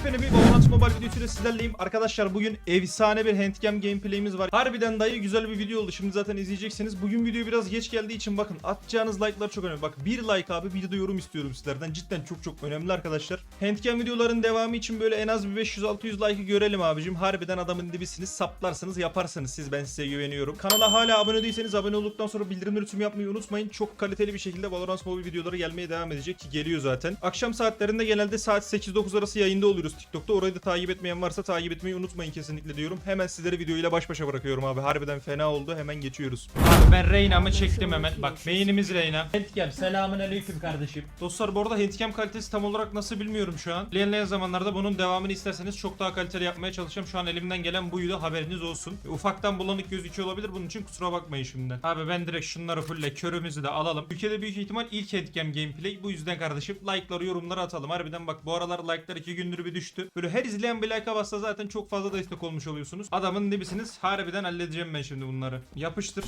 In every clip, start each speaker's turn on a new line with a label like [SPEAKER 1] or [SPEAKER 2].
[SPEAKER 1] skipping the people. Mobile videosuyla sizlerleyim. Arkadaşlar bugün efsane bir handcam gameplay'imiz var. Harbiden dayı güzel bir video oldu. Şimdi zaten izleyeceksiniz. Bugün video biraz geç geldiği için bakın atacağınız like'lar çok önemli. Bak bir like abi bir de yorum istiyorum sizlerden. Cidden çok çok önemli arkadaşlar. Handcam videoların devamı için böyle en az bir 500-600 like'ı görelim abicim. Harbiden adamın dibisiniz. Saplarsanız yaparsınız siz. Ben size güveniyorum. Kanala hala abone değilseniz abone olduktan sonra bildirimleri tüm yapmayı unutmayın. Çok kaliteli bir şekilde Valorant Mobile videoları gelmeye devam edecek ki geliyor zaten. Akşam saatlerinde genelde saat 8-9 arası yayında oluyoruz TikTok'ta. Orayı da takip etmeyen varsa takip etmeyi unutmayın kesinlikle diyorum. Hemen sizleri videoyla baş başa bırakıyorum abi. Harbiden fena oldu. Hemen geçiyoruz. Abi ben Reyna'mı çektim hemen. Bak beynimiz Reyna. Handcam selamun aleyküm kardeşim. Dostlar bu arada handcam kalitesi tam olarak nasıl bilmiyorum şu an. İlerleyen zamanlarda bunun devamını isterseniz çok daha kaliteli yapmaya çalışacağım. Şu an elimden gelen buydu haberiniz olsun. Ufaktan bulanık gözüküyor olabilir. Bunun için kusura bakmayın şimdiden. Abi ben direkt şunları fulle körümüzü de alalım. Ülkede büyük ihtimal ilk handcam gameplay. Bu yüzden kardeşim like'ları yorumları atalım. Harbiden bak bu aralar like'lar iki gündür bir düştü. Böyle her izleyen bir like'a bassa zaten çok fazla destek olmuş oluyorsunuz. Adamın dibisiniz. Harbiden halledeceğim ben şimdi bunları. Yapıştır.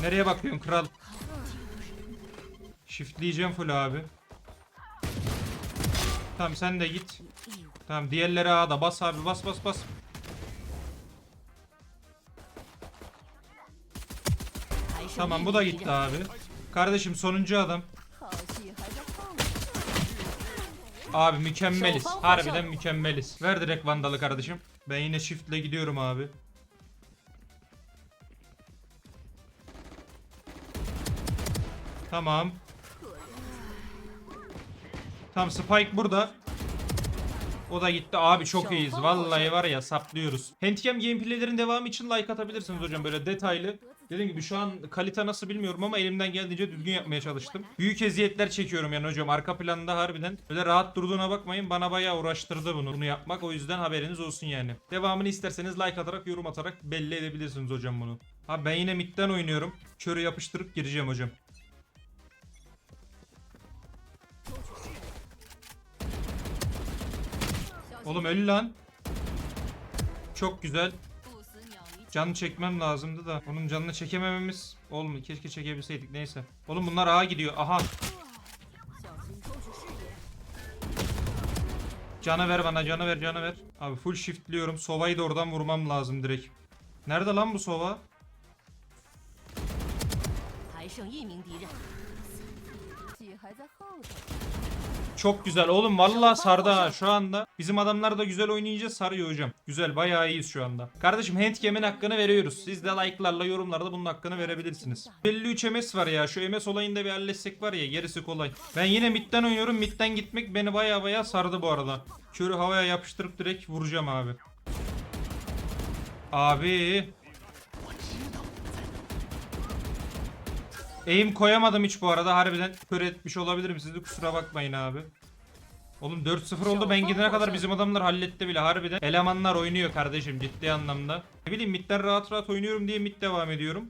[SPEAKER 1] Nereye bakıyorsun kral? Shiftleyeceğim full abi. Tamam sen de git. Tamam diğerleri A'da bas abi bas bas bas. Tamam bu da gitti abi. Kardeşim sonuncu adam. Abi mükemmeliz. Harbiden mükemmeliz. Ver direkt vandalı kardeşim. Ben yine shiftle gidiyorum abi. Tamam. Tamam Spike burada. O da gitti. Abi çok iyiyiz. Vallahi var ya saplıyoruz. Handcam gameplaylerin devamı için like atabilirsiniz hocam böyle detaylı. Dediğim gibi şu an kalite nasıl bilmiyorum ama elimden geldiğince düzgün yapmaya çalıştım. Büyük eziyetler çekiyorum yani hocam. Arka planda harbiden böyle rahat durduğuna bakmayın. Bana bayağı uğraştırdı bunu, bunu yapmak. O yüzden haberiniz olsun yani. Devamını isterseniz like atarak, yorum atarak belli edebilirsiniz hocam bunu. Abi ben yine midden oynuyorum. Körü yapıştırıp gireceğim hocam. Oğlum öl lan. Çok güzel. Canı çekmem lazımdı da onun canını çekemememiz olmuyor. Keşke çekebilseydik neyse. Oğlum bunlar ağa gidiyor. Aha. Canı ver bana canı ver canı ver. Abi full shiftliyorum. Sova'yı da oradan vurmam lazım direkt. Nerede lan bu Sova? Çok güzel oğlum vallahi sardı ha şu anda. Bizim adamlar da güzel oynayınca sarıyor hocam. Güzel bayağı iyiyiz şu anda. Kardeşim handcam'in hakkını veriyoruz. Siz de like'larla yorumlarda bunun hakkını verebilirsiniz. 53 MS var ya şu MS olayını da bir halletsek var ya gerisi kolay. Ben yine midden oynuyorum midden gitmek beni bayağı bayağı sardı bu arada. Körü havaya yapıştırıp direkt vuracağım abi. Abi. Eğim koyamadım hiç bu arada. Harbiden kör etmiş olabilirim. Siz de kusura bakmayın abi. Oğlum 4-0 oldu. Ben gidene kadar bizim adamlar halletti bile harbiden. Elemanlar oynuyor kardeşim ciddi anlamda. Ne bileyim midden rahat rahat oynuyorum diye mid devam ediyorum.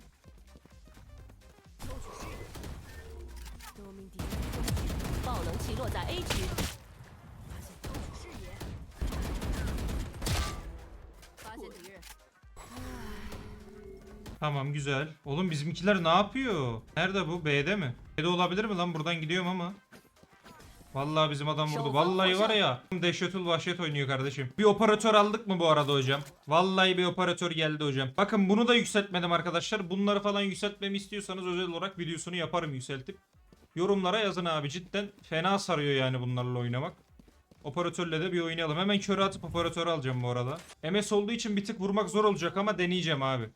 [SPEAKER 1] Tamam güzel. Oğlum bizimkiler ne yapıyor? Nerede bu? B'de mi? B'de olabilir mi lan? Buradan gidiyorum ama. Vallahi bizim adam vurdu. Vallahi var ya. Dehşetul vahşet oynuyor kardeşim. Bir operatör aldık mı bu arada hocam? Vallahi bir operatör geldi hocam. Bakın bunu da yükseltmedim arkadaşlar. Bunları falan yükseltmemi istiyorsanız özel olarak videosunu yaparım yükseltip. Yorumlara yazın abi. Cidden fena sarıyor yani bunlarla oynamak. Operatörle de bir oynayalım. Hemen körü atıp operatörü alacağım bu arada. MS olduğu için bir tık vurmak zor olacak ama deneyeceğim abi.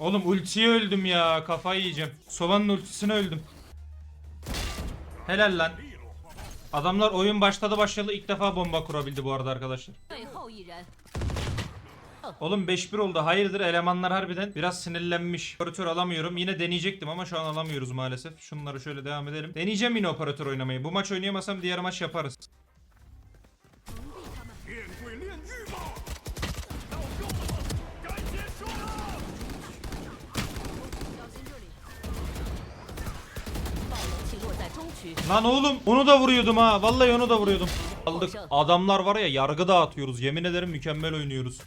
[SPEAKER 1] Oğlum ultiye öldüm ya. Kafayı yiyeceğim. Sova'nın ultisine öldüm. Helal lan. Adamlar oyun başladı başlayalı ilk defa bomba kurabildi bu arada arkadaşlar. Oğlum 5-1 oldu. Hayırdır elemanlar harbiden biraz sinirlenmiş. Operatör alamıyorum. Yine deneyecektim ama şu an alamıyoruz maalesef. Şunları şöyle devam edelim. Deneyeceğim yine operatör oynamayı. Bu maç oynayamasam diğer maç yaparız. Lan oğlum onu da vuruyordum ha. Vallahi onu da vuruyordum. Aldık. Adamlar var ya yargı dağıtıyoruz. Yemin ederim mükemmel oynuyoruz.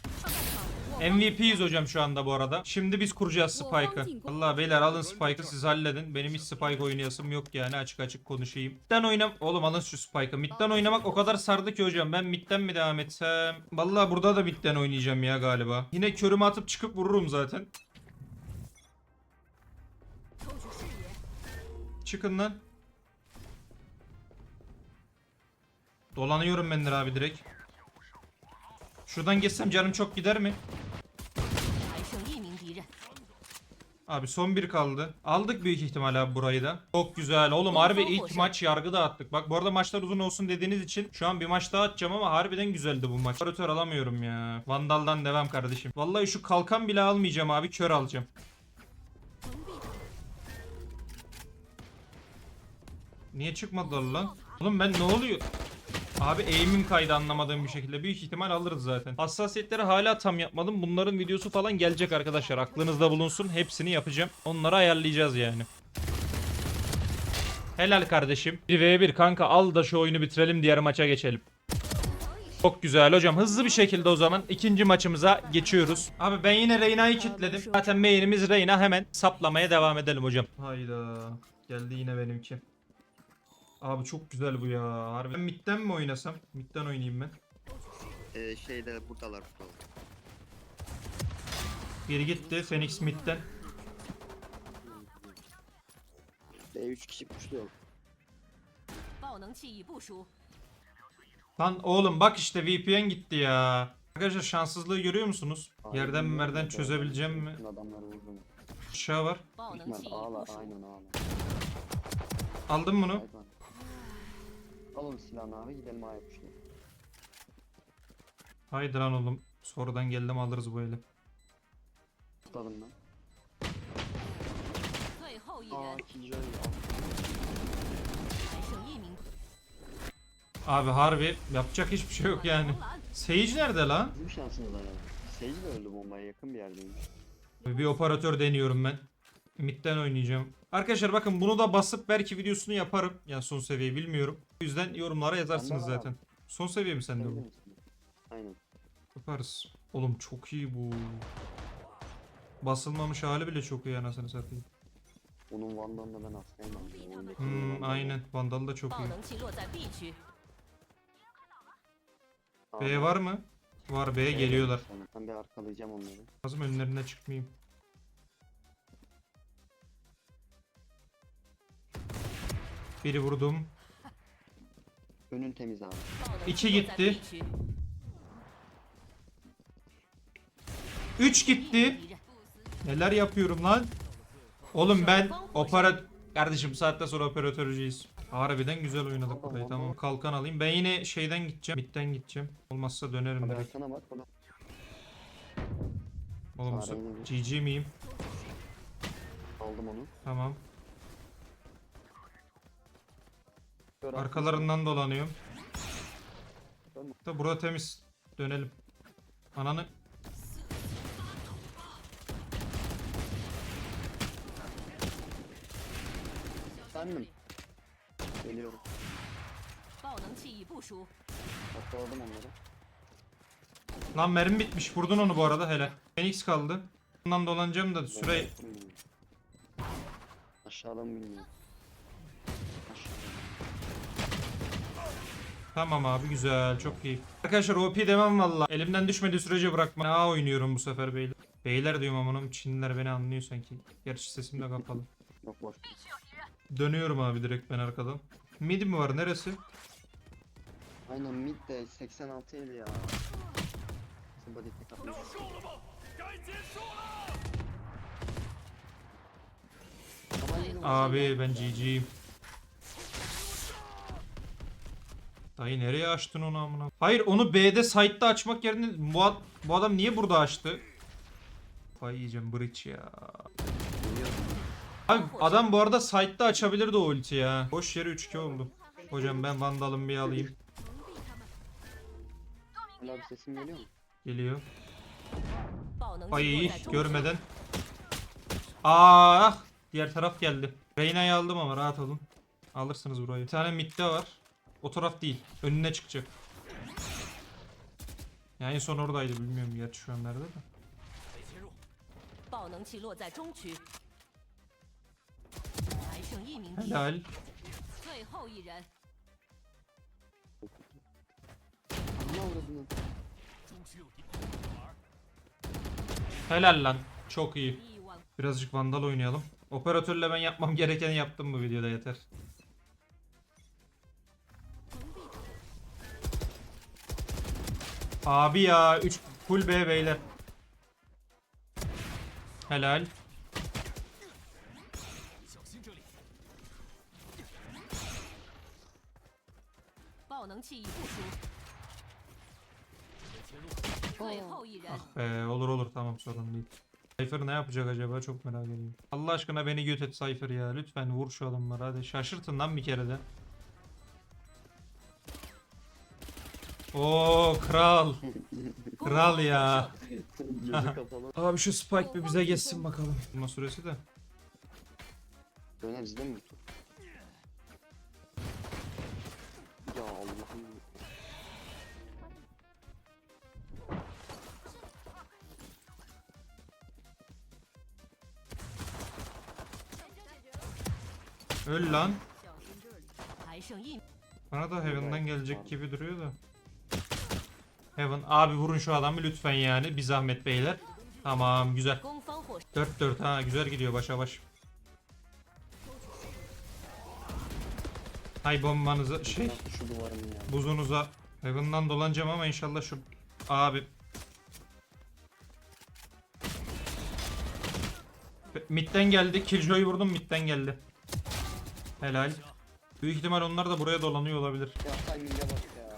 [SPEAKER 1] MVP'yiz hocam şu anda bu arada. Şimdi biz kuracağız Spike'ı. Allah beyler alın Spike'ı siz halledin. Benim hiç Spike oynayasım yok yani açık açık konuşayım. Midden oynam... Oğlum alın şu Spike'ı. Midden oynamak o kadar sardı ki hocam. Ben midden mi devam etsem? Vallahi burada da midden oynayacağım ya galiba. Yine körümü atıp çıkıp vururum zaten. Çıkın lan. Dolanıyorum bendir abi direkt. Şuradan geçsem canım çok gider mi? Abi son bir kaldı. Aldık büyük ihtimal abi burayı da. Çok güzel. Oğlum harbi ilk maç yargı dağıttık. Bak bu arada maçlar uzun olsun dediğiniz için şu an bir maç daha atacağım ama harbiden güzeldi bu maç. Operatör alamıyorum ya. Vandal'dan devam kardeşim. Vallahi şu kalkan bile almayacağım abi. Kör alacağım. Niye çıkmadılar lan? Oğlum ben ne oluyor? Abi aim'im kaydı anlamadığım bir şekilde. Büyük ihtimal alırız zaten. Hassasiyetleri hala tam yapmadım. Bunların videosu falan gelecek arkadaşlar. Aklınızda bulunsun. Hepsini yapacağım. Onları ayarlayacağız yani. Helal kardeşim. 1v1 kanka al da şu oyunu bitirelim diğer maça geçelim. Çok güzel hocam. Hızlı bir şekilde o zaman ikinci maçımıza geçiyoruz. Abi ben yine Reyna'yı kilitledim. Zaten main'imiz Reyna. Hemen saplamaya devam edelim hocam. Hayda. Geldi yine benimki. Abi çok güzel bu ya. Harbi. Ben midden mi oynasam? Midden oynayayım ben.
[SPEAKER 2] Ee, şeyde buradalar buradalar.
[SPEAKER 1] Biri gitti Phoenix midden.
[SPEAKER 2] Ee, B3 kişi
[SPEAKER 3] puşluyor.
[SPEAKER 1] Lan oğlum bak işte VPN gitti ya. Arkadaşlar şanssızlığı görüyor musunuz? Aynen. Yerden mi merden çözebileceğim mi?
[SPEAKER 2] Adamları
[SPEAKER 1] var.
[SPEAKER 2] Hikmet ağla aynen ağla.
[SPEAKER 1] Aldım bunu.
[SPEAKER 2] Aynen. Alın silahını abi gidelim abi şimdi.
[SPEAKER 1] Haydi lan oğlum. Sonradan geldim alırız bu eli.
[SPEAKER 3] Tutalım lan.
[SPEAKER 2] Aa
[SPEAKER 1] Abi harbi yapacak hiçbir şey yok yani. Sage nerede lan?
[SPEAKER 2] Bizim şansımız var abi. Sage de öldü bombaya yakın bir yerdeymiş.
[SPEAKER 1] Bir operatör deniyorum ben midden oynayacağım. Arkadaşlar bakın bunu da basıp belki videosunu yaparım. Yani son seviye bilmiyorum. O yüzden yorumlara yazarsınız
[SPEAKER 2] Anladım.
[SPEAKER 1] zaten. Son seviye mi sende bu?
[SPEAKER 2] Aynen.
[SPEAKER 1] Yaparız. Oğlum çok iyi bu. Basılmamış hali bile çok iyi anasını satayım.
[SPEAKER 2] Onun Vandal'ını ben aslayamam.
[SPEAKER 1] Hmm, aynen. Vandal da çok iyi.
[SPEAKER 3] B
[SPEAKER 1] var mı? Var B geliyorlar.
[SPEAKER 2] Ben bir arkalayacağım onları.
[SPEAKER 1] Lazım önlerine çıkmayayım. Biri vurdum.
[SPEAKER 2] Önün temiz abi.
[SPEAKER 1] İki gitti.
[SPEAKER 3] Üç
[SPEAKER 1] gitti. Neler yapıyorum lan? Oğlum ben opera... Kardeşim bu saatten sonra operatörcüyüz. Harbiden güzel oynadık burayı
[SPEAKER 2] tamam.
[SPEAKER 1] Kalkan alayım. Ben yine şeyden gideceğim. Midden gideceğim. Olmazsa dönerim. Ben.
[SPEAKER 2] Sana bak. Bana.
[SPEAKER 1] Oğlum bu GG miyim?
[SPEAKER 2] Aldım onu.
[SPEAKER 1] Tamam. Arkalarından dolanıyorum. Da burada temiz. Dönelim. Ananı.
[SPEAKER 2] Efendim. Geliyorum. Atladım onları.
[SPEAKER 1] Lan mermi bitmiş. Vurdun onu bu arada hele. Phoenix kaldı. Bundan dolanacağım da süre...
[SPEAKER 2] Aşağıdan bilmiyorum. Aşağıdan.
[SPEAKER 1] Tamam abi güzel çok iyi. Arkadaşlar OP demem valla. Elimden düşmediği sürece bırakma. A oynuyorum bu sefer beyler. Beyler diyorum amanım Çinliler beni anlıyor sanki. Gerçi sesim de kapalı.
[SPEAKER 2] Yok boş.
[SPEAKER 1] Dönüyorum abi direkt ben arkadan. Mid mi var neresi?
[SPEAKER 2] Aynen mid de 86 el ya. Somebody.
[SPEAKER 1] Abi ben GG'yim. Dayı nereye açtın onu amına? Hayır onu B'de site'da açmak yerine bu, ad bu adam niye burada açtı? Kafayı yiyeceğim bridge ya. Abi adam bu arada site'da açabilirdi o ulti ya. Boş yere 3-2 oldu. Hocam ben vandalımı bir alayım.
[SPEAKER 2] Abi sesim geliyor mu?
[SPEAKER 1] Geliyor. Ay görmeden. Ah diğer taraf geldi. Reyna'yı aldım ama rahat olun. Alırsınız burayı. Bir tane midde var. O taraf değil. Önüne çıkacak. Yani son oradaydı bilmiyorum gerçi şu an nerede de. Helal. Helal lan. Çok iyi. Birazcık vandal oynayalım. Operatörle ben yapmam gerekeni yaptım bu videoda yeter. Abi ya 3 full B beyler. Helal. Ah be, olur olur tamam sorun değil. Cypher ne yapacak acaba çok merak ediyorum. Allah aşkına beni göt et Cypher ya. Lütfen vur şu adamları hadi. Şaşırtın lan bir kere de. Oo kral. Kral ya. Abi şu Spike bir bize geçsin bakalım. Bulma süresi de.
[SPEAKER 2] Döner bizde mi? Ya Allah'ım.
[SPEAKER 1] Öl lan. Bana da Heaven'dan gelecek gibi duruyor da. Heaven. Abi vurun şu adamı lütfen yani. Bir zahmet beyler. Tamam güzel. 4-4 ha güzel gidiyor başa baş. Hay bombanıza şey
[SPEAKER 2] şu duvarım
[SPEAKER 1] buzunuza Heaven'dan dolanacağım ama inşallah şu abi Mid'den geldi. Killjoy'u vurdum mid'den geldi. Helal. Büyük ihtimal onlar da buraya dolanıyor olabilir.
[SPEAKER 2] Yaptan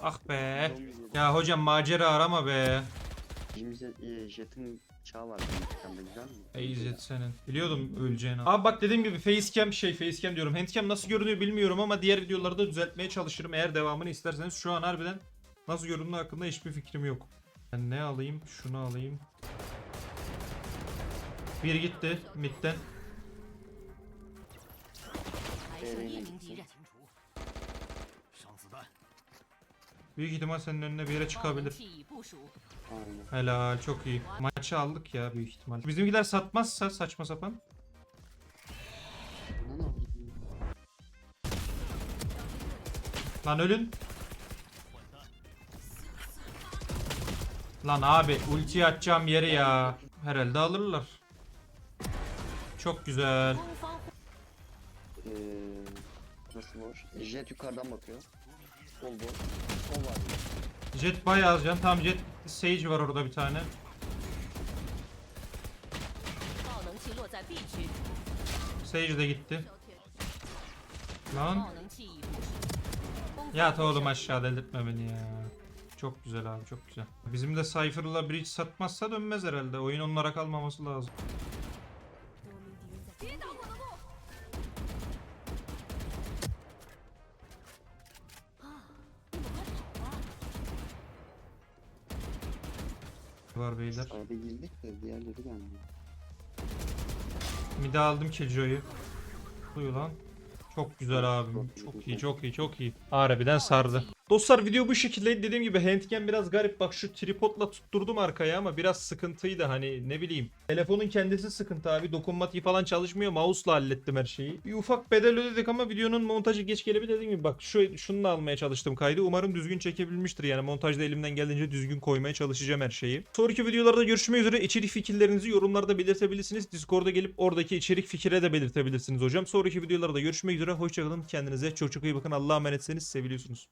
[SPEAKER 1] Ah be. Ya hocam macera arama be.
[SPEAKER 2] Jim'de e, Jet'in çağı var. ekranda, güzel mi?
[SPEAKER 1] İzzet senin. Biliyordum öleceğini. Abi bak dediğim gibi facecam şey facecam diyorum. Handcam nasıl görünüyor bilmiyorum ama diğer videolarda düzeltmeye çalışırım. Eğer devamını isterseniz şu an harbiden nasıl göründüğü hakkında hiçbir fikrim yok. Ben ne alayım? Şunu alayım. Bir gitti midden. Büyük ihtimal senin önüne bir yere çıkabilir.
[SPEAKER 2] Aynen.
[SPEAKER 1] Helal çok iyi. Maçı aldık ya büyük ihtimal. Bizimkiler satmazsa saçma sapan. Lan ölün. Lan abi ulti atacağım yeri ya. Herhalde alırlar. Çok güzel.
[SPEAKER 2] Ee, nasıl var? Jet yukarıdan bakıyor.
[SPEAKER 1] Jet bayağı az can. Tamam jet Sage var orada bir tane. Sage de gitti. Lan. Yat oğlum aşağı delirtme beni ya. Çok güzel abi çok güzel. Bizim de Cypher'la Bridge satmazsa dönmez herhalde. Oyun onlara kalmaması lazım. Var beyler.
[SPEAKER 2] Arada girdik de diğerleri gelmiyor.
[SPEAKER 1] Mide aldım Killjoy'u. Buyur lan. Çok güzel abim. Çok iyi, çok iyi, çok iyi. Harbiden sardı. Dostlar video bu şekilde dediğim gibi handcam biraz garip. Bak şu tripodla tutturdum arkaya ama biraz sıkıntıydı hani ne bileyim. Telefonun kendisi sıkıntı abi. Dokunmatiği falan çalışmıyor. Mouse'la hallettim her şeyi. Bir ufak bedel ödedik ama videonun montajı geç gelebilir dediğim gibi. Bak şu şununla almaya çalıştım kaydı. Umarım düzgün çekebilmiştir. Yani montajda elimden geldiğince düzgün koymaya çalışacağım her şeyi. Sonraki videolarda görüşmek üzere. İçerik fikirlerinizi yorumlarda belirtebilirsiniz. Discord'a gelip oradaki içerik fikire de belirtebilirsiniz hocam. Sonraki videolarda görüşmek üzere. Hoşçakalın. Kendinize çok çok iyi bakın. Allah'a emanetseniz seviliyorsunuz.